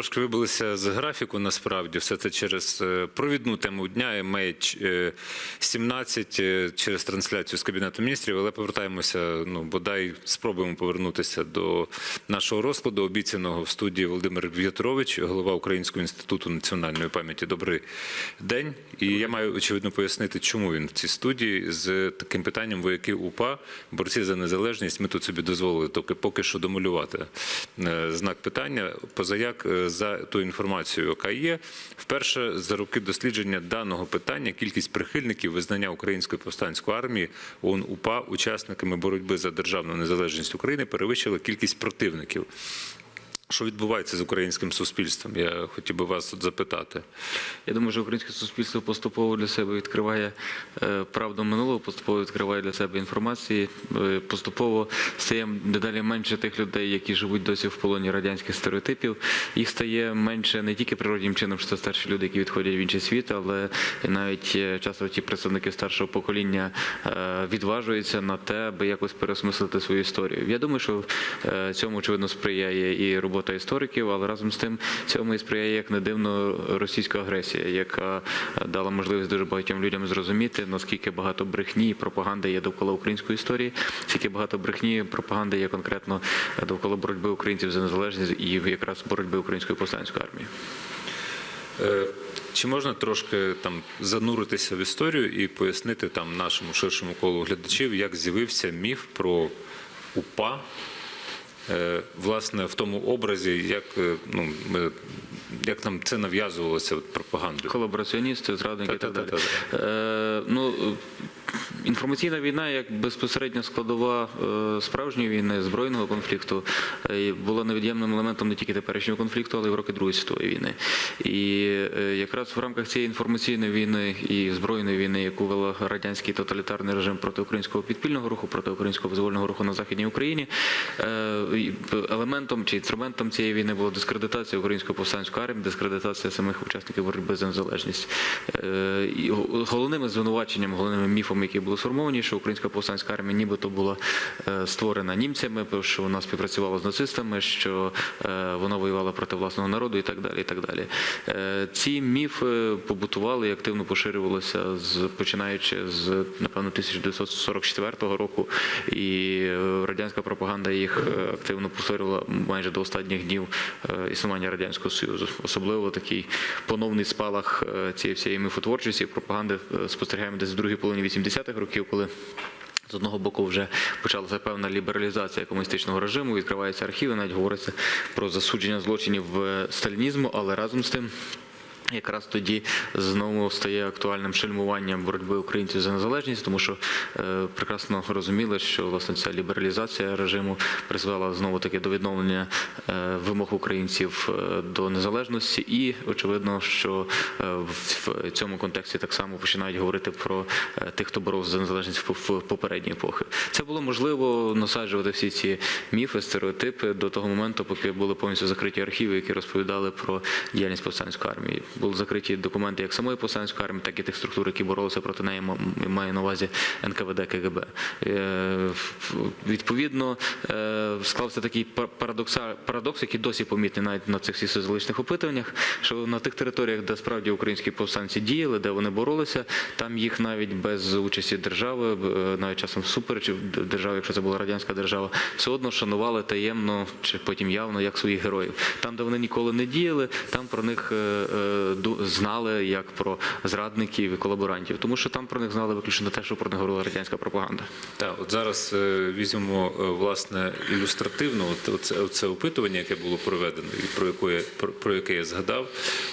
Трошки вибилися з графіку. Насправді все це через е, провідну тему дня. Меч 17 е, через трансляцію з кабінету міністрів. Але повертаємося. Ну бодай спробуємо повернутися до нашого розкладу. Обіцяного в студії Володимир В'ятрович, голова Українського інституту національної пам'яті. Добрий день. І я маю очевидно пояснити, чому він в цій студії з таким питанням вояки УПА, борці за незалежність. Ми тут собі дозволили поки що домалювати е, знак питання. Позаяк е, за ту інформацію, яка є, вперше за роки дослідження даного питання кількість прихильників визнання української повстанської армії ООН УПА учасниками боротьби за державну незалежність України перевищила кількість противників. Що відбувається з українським суспільством? Я хотів би вас тут запитати. Я думаю, що українське суспільство поступово для себе відкриває е, правду минулого, поступово відкриває для себе інформації, е, поступово стає дедалі менше тих людей, які живуть досі в полоні радянських стереотипів. Їх стає менше не тільки природнім чином, що це старші люди, які відходять в інший світ, але і навіть е, часто ті представники старшого покоління відважуються на те, аби якось переосмислити свою історію. Я думаю, що цьому очевидно сприяє і робота істориків, але разом з тим цьому і сприяє як не дивно російська агресія, яка е, дала можливість дуже багатьом людям зрозуміти наскільки багато брехні і пропаганди є довкола української історії, скільки багато брехні пропаганди є конкретно довкола боротьби українців за незалежність і якраз боротьби української повстанської армії. Е, Чи можна трошки там зануритися в історію і пояснити там нашому ширшому колу глядачів, як з'явився міф про УПА, е, власне, в тому образі, як, е, ну, ми, як нам це нав'язувалося пропагандою? Колабораціоністи, зрадники і так далі. Та-та-та-та. Е, ну, інформаційна війна як безпосередня складова е, справжньої війни, збройного конфлікту, е, була невід'ємним елементом не тільки теперішнього конфлікту, але й в роки Другої світової війни. І е, якраз в рамках цієї інформаційної війни і збройної війни, яку вела радянський тоталітарний режим проти українського підпільного руху, проти українського визвольного руху на західній Україні, елементом чи інструментом цієї війни була дискредитація української повстанської армії, дискредитація самих учасників боротьби за незалежність. Е, і головними звинуваченням, головними міфом, які були сформовані, що українська повстанська армія нібито була е, створена німцями, що вона співпрацювала з нацистами, що е, вона воювала проти власного народу і так далі. І так далі. Ці міфи побутували і активно поширювалися починаючи з напевно 1944 року, і радянська пропаганда їх активно повторювала майже до останніх днів існування радянського союзу. Особливо такий поновний спалах е, цієї всієї міфотворчості, пропаганди е, спостерігаємо десь в другій половині 80-х років, коли з одного боку вже почалася певна лібералізація комуністичного режиму, відкриваються архіви, навіть говориться про засудження злочинів е, сталінізму, але разом з тим. Якраз тоді знову стає актуальним шельмуванням боротьби українців за незалежність, тому що е, прекрасно розуміли, що власне ця лібералізація режиму призвела знову таки до відновлення е, вимог українців е, до незалежності, і очевидно, що е, в цьому контексті так само починають говорити про е, тих, хто боровся за незалежність в в попередні епохи. Це було можливо насаджувати всі ці міфи, стереотипи до того моменту, поки були повністю закриті архіви, які розповідали про діяльність повстанської армії. Були закриті документи як самої повстанської армії, так і тих структур, які боролися проти неї. м- Маю на увазі НКВД, КГБ. Е, Відповідно, е, склався такий пар- парадокс, який досі помітний навіть на цих всіх соціологічних опитуваннях, що на тих територіях, де справді українські повстанці діяли, де вони боролися, там їх навіть без участі держави, е, навіть часом всупереч держави, якщо це була радянська держава, все одно шанували таємно чи потім явно як своїх героїв. Там, де вони ніколи не діяли, там про них знали як про зрадників і колаборантів, тому що там про них знали виключно те, що про них говорила радянська пропаганда. Так, от зараз е, візьмемо е, власне ілюстративно от, оце, оце опитування, яке було проведено, і про яке, про, про яке я згадав,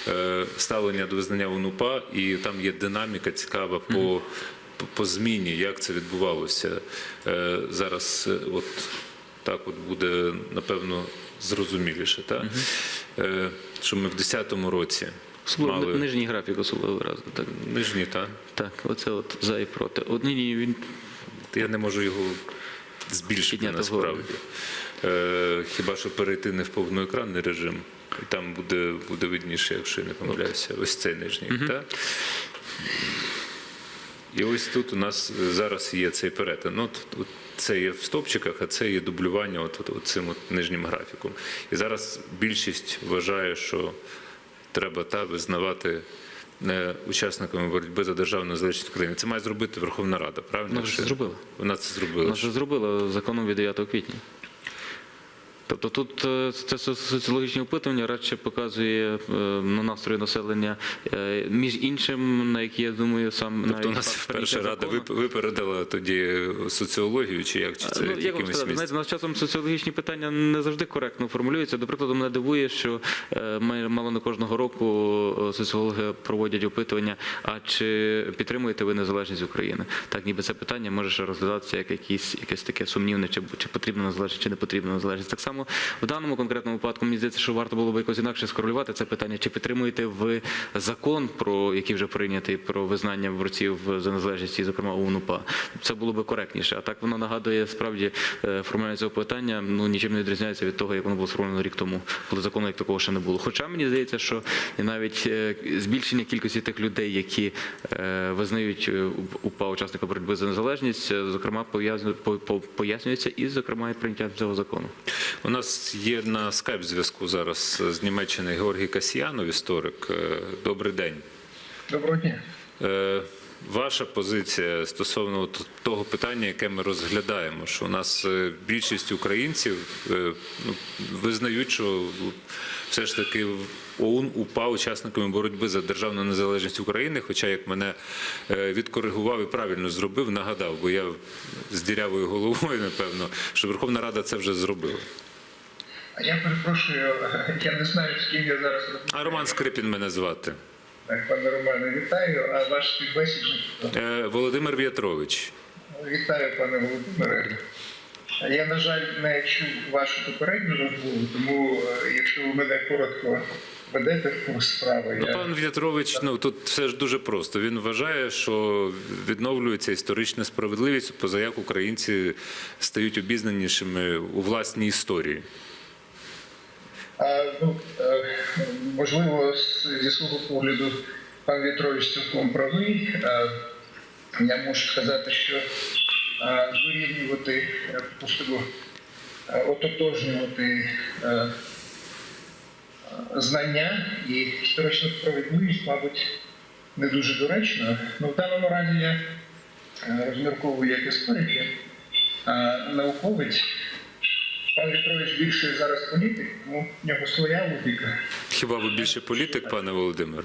е, ставлення до визнання ОНУПА, і там є динаміка цікава по, по, по зміні, як це відбувалося. Зараз от так от буде, напевно, зрозуміліше. Так? Е, що ми в 10-му році Особливо мали нижній графік особливо виразно. Так, нижні, так? так, оце от за і проти. От ні, ні, він Я не можу його збільшити Підняти насправді. Е, хіба що перейти не в повноекранний режим. І там буде, буде видніше, якщо я не помиляюся. Ось цей нижній. Так? І ось тут у нас зараз є цей перетин. Ну, от- от це є в стопчиках, а це є дублювання от, от, от цим от нижнім графіком. І зараз більшість вважає, що треба та визнавати е, учасниками боротьби за державну незалежність України. Це має зробити Верховна Рада, правильно? Вона вже це зробила. Вона це зробила. Вона вже зробила законом від 9 квітня. Тобто тут е, це со- соціологічне опитування радше показує е, на настрої населення, е, між іншим, на які я думаю, сам Тобто у нас перша рада випередила тоді соціологію, чи як? Чи це Ну, як вам якимось сказати, місцем? знаєте, у нас часом соціологічні питання не завжди коректно формулюються. До прикладу, мене дивує, що майже мало не кожного року соціологи проводять опитування. А чи підтримуєте ви незалежність України? Так, ніби це питання може ще розглядатися як якісь якесь таке сумнівне, чи, чи потрібна незалежність, чи не потрібна незалежність. Так само в даному конкретному випадку мені здається, що варто було б якось інакше скорелювати це питання. Чи підтримуєте ви закон, про який вже прийнятий про визнання борців за незалежність, і, зокрема ОУН-УПА? Це було би коректніше. А так воно нагадує справді е, формування цього питання. Ну нічим не відрізняється від того, як воно було сформовано рік тому, коли закону як такого ще не було. Хоча мені здається, що навіть е, збільшення кількості тих людей, які е, визнають УПА учасника боротьби за незалежність, зокрема пояснюється і зокрема і прийняттям цього закону. У нас є на скайп зв'язку зараз з Німеччини Георгій Касьянов, історик. Е, Добрий день. Доброго дня. Е, Ваша позиція стосовно того питання, яке ми розглядаємо, що у нас е, більшість українців е, ну, визнають, що все ж таки ОУН УПА учасниками боротьби за державну незалежність України. Хоча, як мене е, відкоригував і правильно зробив, нагадав, бо я з дірявою головою, напевно, що Верховна Рада це вже зробила. А Я перепрошую, я не знаю, з ким я зараз розмовляю. А Роман Скрипін мене звати. Так, пане Романе, вітаю. А ваш співбесідник? Е, Володимир В'ятрович. Вітаю, пане Володимире. Я, на жаль, не чув вашу попередню розмову, тому е, якщо ви мене коротко ведете в курс справи, Ну, я... пан В'ятрович, ну тут все ж дуже просто. Він вважає, що відновлюється історична справедливість, поза як українці стають обізнанішими у власній історії. Ну, е, можливо, зі свого погляду пан Вітрович цілком правий. Е, Я можу сказати, що е, вирівнювати, припустимо, ототожнювати знання і історичну справедливість, мабуть, не дуже доречно. Ну, в даному разі я розмірковую як історик, науковець. Пан Вітрович більше зараз політик, тому в нього своя логіка. Хіба ви більше політик, пане Володимир?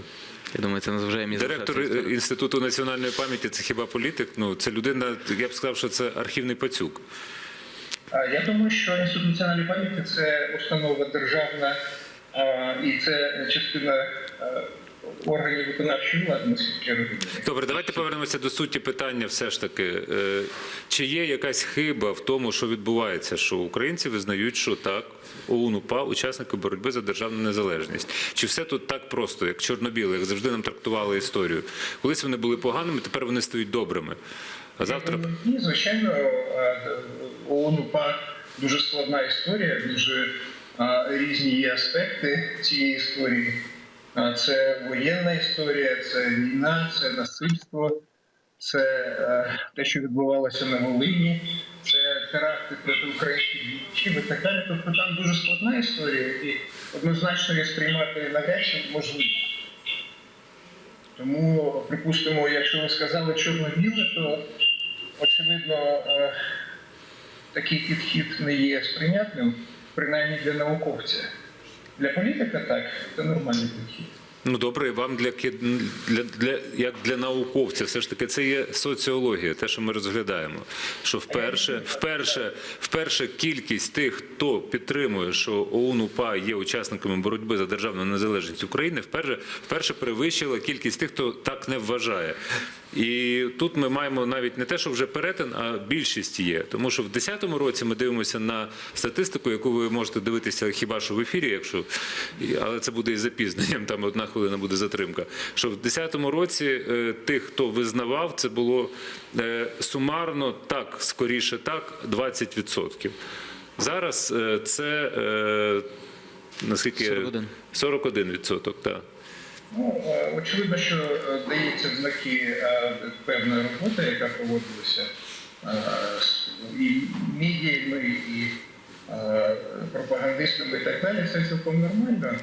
Я думаю, це не заважає мені Директор інституту національної пам'яті це хіба політик? Ну це людина. Я б сказав, що це архівний пацюк. Я думаю, що інститут національної пам'яті це установа державна і це частина органів виконавчої влади, наскільки я розумію. Добре, давайте повернемося до суті питання. Все ж таки, Е, чи є якась хиба в тому, що відбувається, що українці визнають, що так, ОУН УПА учасники боротьби за державну незалежність? Чи все тут так просто, як чорно-біле, як завжди нам трактували історію? Колись вони були поганими, тепер вони стають добрими. А завтра Ні, звичайно, а, ООН-УПА дуже складна історія, дуже а, різні є аспекти цієї історії. Це воєнна історія, це війна, це насильство, це е, те, що відбувалося на Волині, це теракти проти українських діячів і так далі. Тобто там дуже складна історія, і однозначно її сприймати навряд можливо. Тому, припустимо, якщо ви сказали чорно-біле, то очевидно е, такий підхід не є сприйнятним, принаймні для науковця. Для політика так, це нормальний підхід. Ну добре, вам для, для, для як для науковця, все ж таки це є соціологія, те, що ми розглядаємо. Що вперше, вперше, вперше кількість тих, хто підтримує, що ОУН УПА є учасниками боротьби за державну незалежність України, вперше, вперше перевищила кількість тих, хто так не вважає. І тут ми маємо навіть не те, що вже перетин, а більшість є. Тому що в 2010 році ми дивимося на статистику, яку ви можете дивитися хіба що в ефірі, якщо але це буде із запізненням, там одна хвилина буде затримка. Що в 2010 році е, тих, хто визнавав, це було е, сумарно так, скоріше так, 20%. Зараз е, це наскільки 41. 41%, так. Ну, е, очевидно, що е, дається знаки е, певної роботи, яка проводилася і медіями, і пропагандистами і так далі. Це цілком нормально.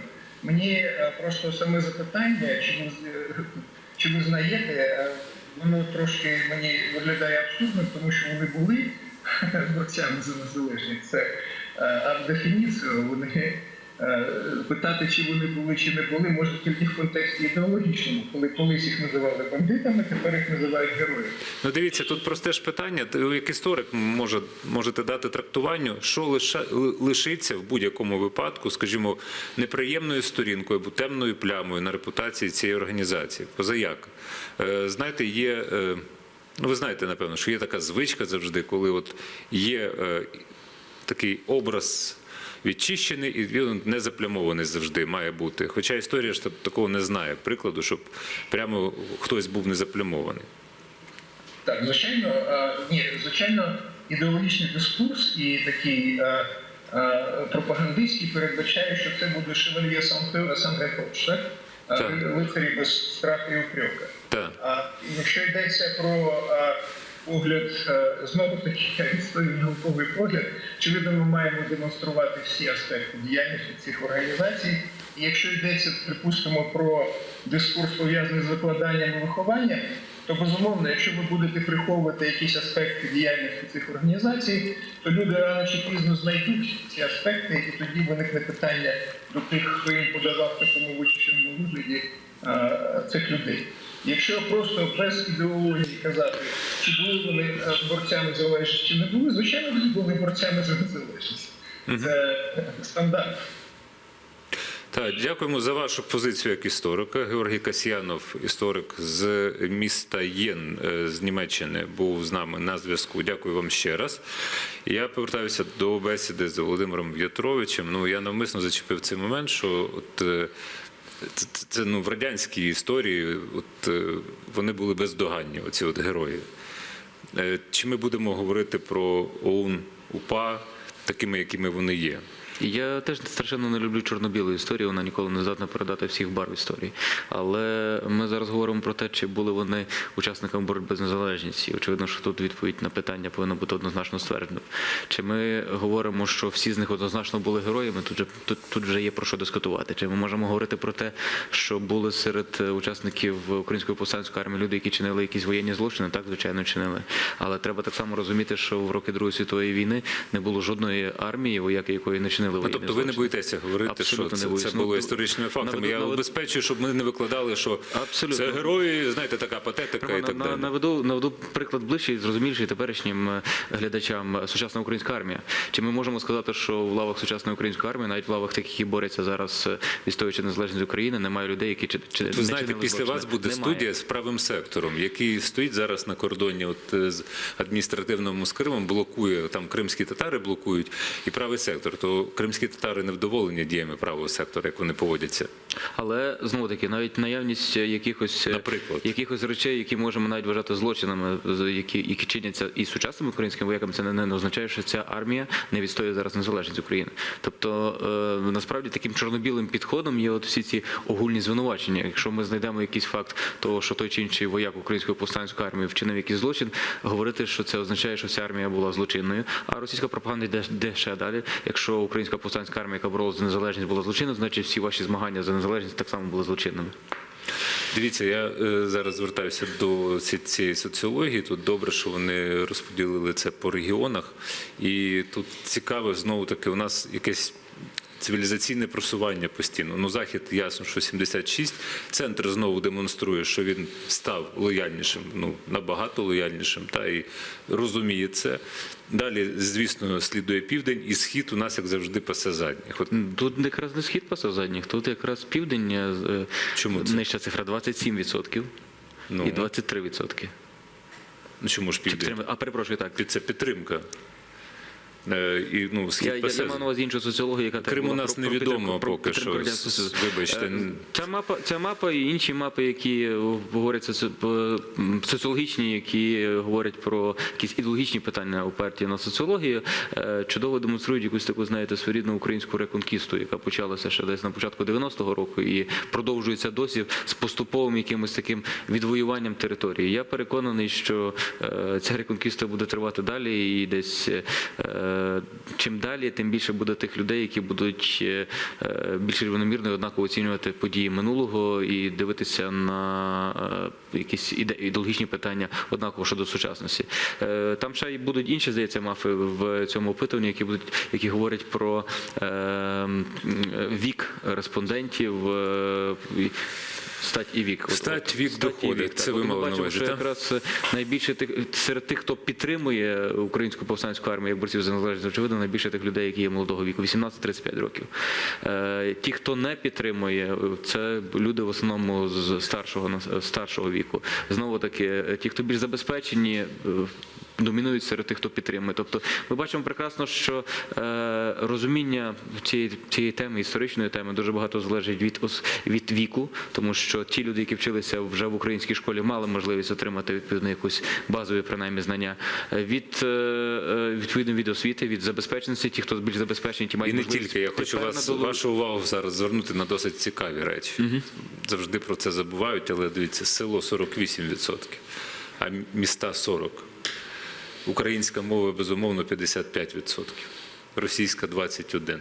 Мені просто саме запитання, чи ви, чи ви знаєте, воно трошки мені виглядає абсурдним, тому що вони були борцями за незалежність. Це а дефініцію вони питати, чи вони були чи не були, може тільки в контексті ідеологічному, коли колись їх називали бандитами, тепер їх називають героями. Ну, дивіться, тут просте ж питання. Ви як історик може, можете дати трактуванню, що лиша, лишиться в будь-якому випадку, скажімо, неприємною сторінкою або темною плямою на репутації цієї організації. Позаяк. Е, знаєте, є. Е, ну, ви знаєте, напевно, що є така звичка завжди, коли от є е, такий образ. Відчищений і він не заплямований завжди має бути. Хоча історія ж такого не знає прикладу, щоб прямо хтось був не заплямований. Так, звичайно, е, ні, звичайно, ідеологічний дискурс і такий е, е, пропагандистський передбачає, що це буде сам Гекоч, так? Лицарі без страху і упрека. Так. А якщо йдеться про погляд, е, знову таки науковий погляд, очевидно, ми маємо демонструвати всі аспекти діяльності цих організацій. І якщо йдеться, припустимо, про дискурс пов'язаний з викладанням і вихованням, то безумовно, якщо ви будете приховувати якісь аспекти діяльності цих організацій, то люди рано чи пізно знайдуть ці аспекти, і тоді виникне питання до тих, хто їм подавав такому вичищеному вигляді е, цих людей. Якщо просто без ідеології казати, чи були вони е, борцями за незалежність, чи не були, звичайно, вони були борцями за незалежність. Це стандарт. Так, дякуємо за вашу позицію як історика. Георгій Касьянов, історик з міста Єн е, з Німеччини, був з нами на зв'язку. Дякую вам ще раз. Я повертаюся до бесіди з Володимиром В'ятровичем. Ну я навмисно зачепив цей момент, що от. е, Це, це, це ну, в радянській історії от, е, вони були бездоганні, оці от герої. Чи ми будемо говорити про ОУН УПА такими, якими вони є? Я теж страшенно не люблю чорно-білу історію, вона ніколи не здатна передати всіх барв історії. Але ми зараз говоримо про те, чи були вони учасниками боротьби з незалежністю. Очевидно, що тут відповідь на питання повинна бути однозначно стверджена. Чи ми говоримо, що всі з них однозначно були героями? Тут же тут, тут вже є про що дискутувати. Чи ми можемо говорити про те, що були серед учасників української повстанської армії люди, які чинили якісь воєнні злочини? Так, звичайно, чинили. Але треба так само розуміти, що в роки Другої світової війни не було жодної армії, вояки якої не чинили Ну, тобто ви не боїтеся говорити, Абсолютно що це, це. Ну, було історичними фактами. наведу- Я убезпечую, щоб ми не викладали, що Абсолютно. це герої, знаєте, така патетика і так на- далі. наведу, наведу приклад ближчий, зрозуміліший теперішнім е, глядачам е, сучасна українська армія. Чи ми можемо сказати, що в лавах сучасної української армії, навіть в лавах тих, які борються зараз, е, відстоюючи незалежність України, немає людей, які чи, чи Ви не знаєте, після вас буде Немає. студія з правим сектором, який стоїть зараз на кордоні от, з адміністративним з Кримом, блокує, там кримські татари блокують і правий сектор. То кримські татари невдоволені діями правого сектора, як вони поводяться. Але знову таки, навіть наявність якихось е, Наприклад? якихось речей, які можемо навіть вважати злочинами, які, які чиняться і сучасними українськими вояками, це не, не означає, що ця армія не відстоює зараз незалежність України. Тобто е, насправді таким чорно-білим підходом є от всі ці огульні звинувачення. Якщо ми знайдемо якийсь факт того, що той чи інший вояк української повстанської армії вчинив якийсь злочин, говорити, що це означає, що ця армія була злочинною. А російська пропаганда йде, йде ще далі. Якщо українська повстанська армія, яка боролася за незалежність, була злочинною, значить всі ваші змагання за незалежність так само були злочинними. Дивіться, я е, зараз звертаюся до цієї соціології. Тут добре, що вони розподілили це по регіонах. І тут цікаве знову таки, у нас якесь. Цивілізаційне просування постійно. Ну, захід ясно, що 76. Центр знову демонструє, що він став лояльнішим, ну набагато лояльнішим, та і розуміє це. Далі, звісно, слідує південь, і схід у нас, як завжди, пасе задніх. От Тут якраз не схід пасав задніх, тут якраз південь е, Чому це? нижча цифра 27% ну, і 23%. ну чому ж південь? А перепрошую так. Це підтримка. Е, І ну схід Я, я, ПС. я маю на увазі іншу соціологію, яка теж Крим у нас про- невідомо про поки що. Вибачте. Е, Ця мапа, ця мапа і інші мапи, які е, говорять соціологічні, які говорять про якісь ідеологічні питання у партії на соціологію, чудово демонструють якусь таку, знаєте, своєрідну українську реконкісту, яка почалася ще десь на початку 90-го року і продовжується досі з поступовим якимось таким відвоюванням території. Я переконаний, що ця реконкіста буде тривати далі, і десь чим далі, тим більше буде тих людей, які будуть е, е, більш рівномірно і однаково оцінювати події минулого і дивитися на е, якісь іде- ідеологічні питання однаково щодо сучасності. Е, Там ще й будуть інші, здається, мафи в цьому опитуванні, які будуть, які говорять про е, вік респондентів. Е, і- Стать і вік. Стать, вік, вік, Це ви мали на увазі, що якраз найбільше тих серед тих, хто підтримує українську повстанську армію як борців за незалежність, очевидно, найбільше тих людей, які є молодого віку, 18-35 років. Е, Ті, хто не підтримує, це люди в основному з старшого старшого віку. Знову таки, е, ті, хто більш забезпечені. Домінують серед тих, хто підтримує. Тобто, ми бачимо прекрасно, що е, розуміння цієї, цієї теми, історичної теми, дуже багато залежить від від віку, тому що ті люди, які вчилися вже в українській школі, мали можливість отримати відповідно якусь базові принаймні знання. Е, Від е, е, відповідно від освіти, від забезпеченості, ті, хто більш забезпечені, ті І мають не можливість тільки я хочу вас на долу- вашу увагу зараз звернути на досить цікаві речі. Завжди про це забувають, але дивіться, село 48%, а міста 40%. Українська мова безумовно 55%, російська 21%.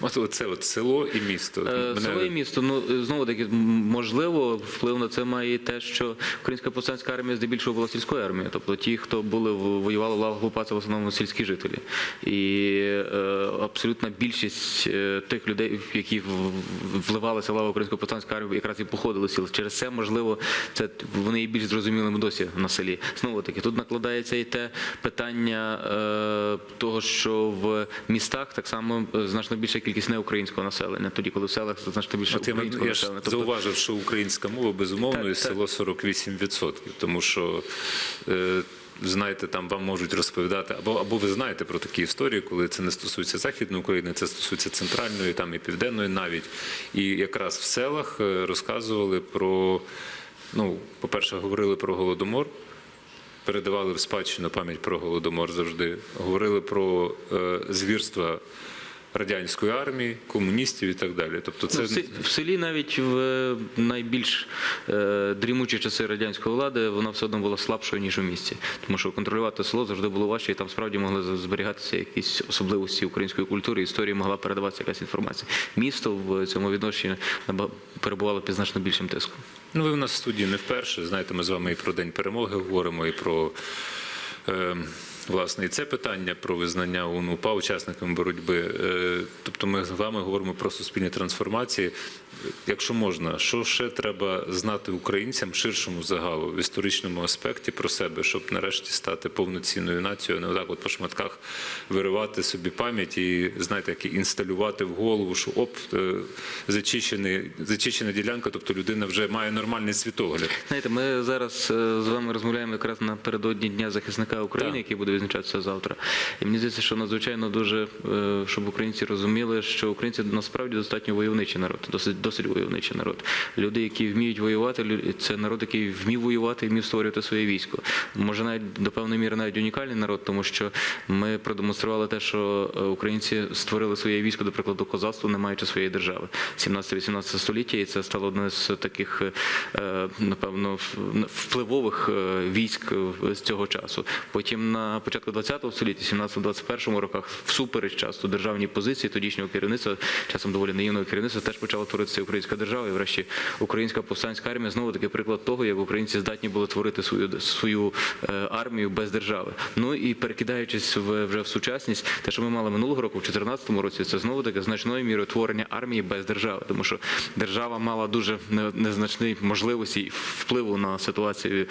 От це от село і місто. Е, Мене- Село і місто, ну е, знову таки, можливо, вплив на це має і те, що українська повстанська армія здебільшого була сільською армією. Тобто ті, хто були воювали в лавах УПА, це в основному сільські жителі. І е, абсолютна більшість е, тих людей, які вливалися в лаву української повстанської армії, якраз і походили сіл. Через це, можливо, це вони і більш зрозумілими досі на селі. Знову таки, тут накладається і те питання е, того, що в містах так само значно більша кількість неукраїнського населення, тоді коли в селах значно більше От українського я населення. Тобто, зауважив, що українська мова безумовно Так, і село 48%, тому що. Е, Знаєте, там вам можуть розповідати, або або ви знаєте про такі історії, коли це не стосується західної України, це стосується центральної, там і південної навіть. І якраз в селах е, розказували про, ну, по-перше, говорили про голодомор, передавали в спадщину пам'ять про голодомор завжди. Говорили про е, звірства радянської армії, комуністів і так далі. Тобто, це Ну, в, селі, навіть в е, найбільш е, дрімучі часи радянської влади вона все одно була слабшою ніж у місті, тому що контролювати село завжди було важче, і там справді могли зберігатися якісь особливості української культури, історії могла передаватися якась інформація. Місто в цьому відношенні перебувало під значно більшим тиском. Ну, ви в нас в студії не вперше. Знаєте, ми з вами і про День перемоги говоримо, і про е, власне і це питання про визнання ООН УПА учасниками боротьби. Е, тобто ми з вами говоримо про суспільні трансформації. Якщо можна, що ще треба знати українцям ширшому загалу в історичному аспекті про себе, щоб нарешті стати повноцінною нацією, а не отак от по шматках виривати собі пам'ять і знаєте, як інсталювати в голову, що оп, е, зачищений, зачищена ділянка, тобто людина вже має нормальний світогляд. Знаєте, ми зараз е, з вами розмовляємо якраз напередодні Дня захисника України, який буде відзначатися завтра. І мені здається, що надзвичайно дуже, е, щоб українці розуміли, що українці насправді достатньо войовничий народ, досить досить войовничий народ. Люди, які вміють воювати, це народ, який вмів воювати і вмів створювати своє військо. Може, навіть до певної міри навіть унікальний народ, тому що ми продемонстрували те, що е, українці створили своє військо, до прикладу, козацтво, не маючи своєї держави. 17-18 століття, і це стало одне з таких, е, напевно, впливових військ з цього часу. Потім на початку 20 століття, 17-21 роках, всупереч часто державні позиції тодішнього керівництва, часом доволі наївного керівництва, теж почала творитися українська держава. І врешті українська повстанська армія знову таки приклад того, як українці здатні були творити свою свою е, армію без держави. Ну і перекидаючись в вже в сучасність, те, що ми мали минулого року, в 2014 році, це знову таки значною мірою творення армії без держави, тому що держава мала дуже не- незначні можливості впливу на ситуацію,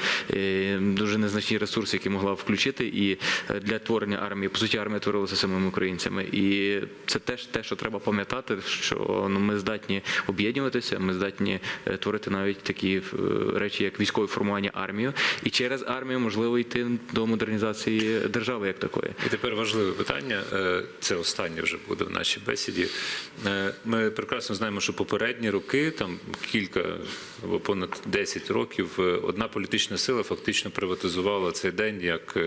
дуже незначні ресурси, які могла включити, і для творення армії. По суті, армія творилася самими українцями. І це теж те, що треба пам'ятати, що ну, ми здатні об'єднуватися, ми здатні е, творити навіть такі е, речі, як військове формування армію, і через армію можливо йти до модернізації держави як такої. І тепер важливе питання. е, Це останнє вже буде в нашій бесіді. Ми прекрасно знаємо, що попередні роки, там кілька або понад 10 років, одна політична сила фактично приватизувала цей день як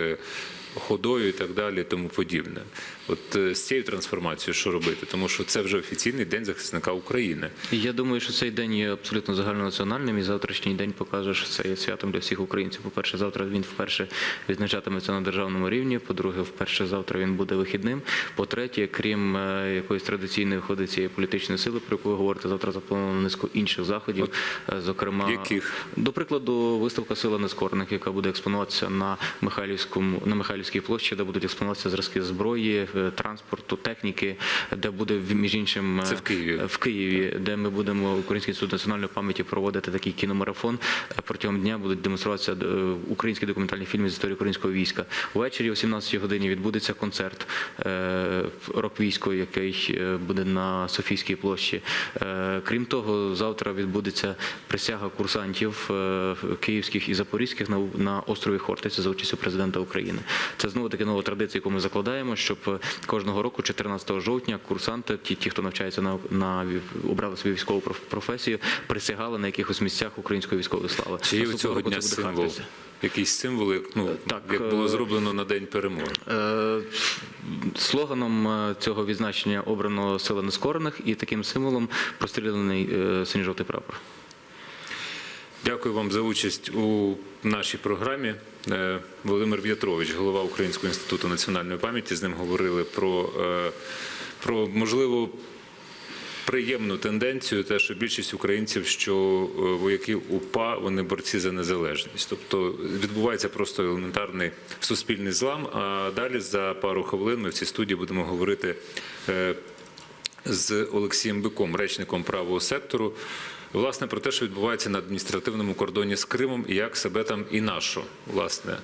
ходою і так далі, і тому подібне. От е, з цією трансформацією що робити? Тому що це вже офіційний день захисника України. І Я думаю, що цей день є абсолютно загальнонаціональним, і завтрашній день покаже, що це є святом для всіх українців. По-перше, завтра він вперше відзначатиметься на державному рівні. По-друге, вперше завтра він буде вихідним. По-третє, крім е, якоїсь традиційної ходи цієї політичної сили, про яку ви говорите, завтра заплановано низку інших заходів. Е, Зокрема, Яких? до прикладу, виставка Сила нескорених, яка буде експонуватися на Михайлівському на Михайлівській площі, де будуть експонуватися зразки зброї, е, транспорту, техніки, де буде між іншим е, Це в Києві. в Києві, де ми будемо Український інститут національної пам'яті проводити такий кіномарафон. Е, Протягом дня будуть демонструватися українські документальні фільми з історії українського війська. Увечері о 17 годині відбудеться концерт рок військо, який буде на Софійській площі. Крім того, завтра відбудеться присяга курсантів київських і запорізьких на острові Хортиця за участю президента України. Це знову таки нова традиція, яку ми закладаємо, щоб кожного року, 14 жовтня, курсанти, ті, ті хто навчається на, на обрали свою військову проф- професію, присягали на якихось місцях української військової слави. Чи є у цього року дня символ? Хартиця. Якийсь символ, як, ну, Так, як було е, зроблено на День перемоги? Е, Слоганом е, цього відзначення обрано сила нескорених і таким символом простріляний е, синьо-жовтий прапор. Дякую вам за участь у нашій програмі. Е, Володимир В'ятрович, голова Українського інституту національної пам'яті. З ним говорили про, е, про можливо. Приємну тенденцію, те, що більшість українців, що е, вояки УПА, вони борці за незалежність. Тобто відбувається просто елементарний суспільний злам. А далі за пару хвилин ми в цій студії будемо говорити з Олексієм Биком, речником правого сектору, власне про те, що відбувається на адміністративному кордоні з Кримом і як себе там і нашу власне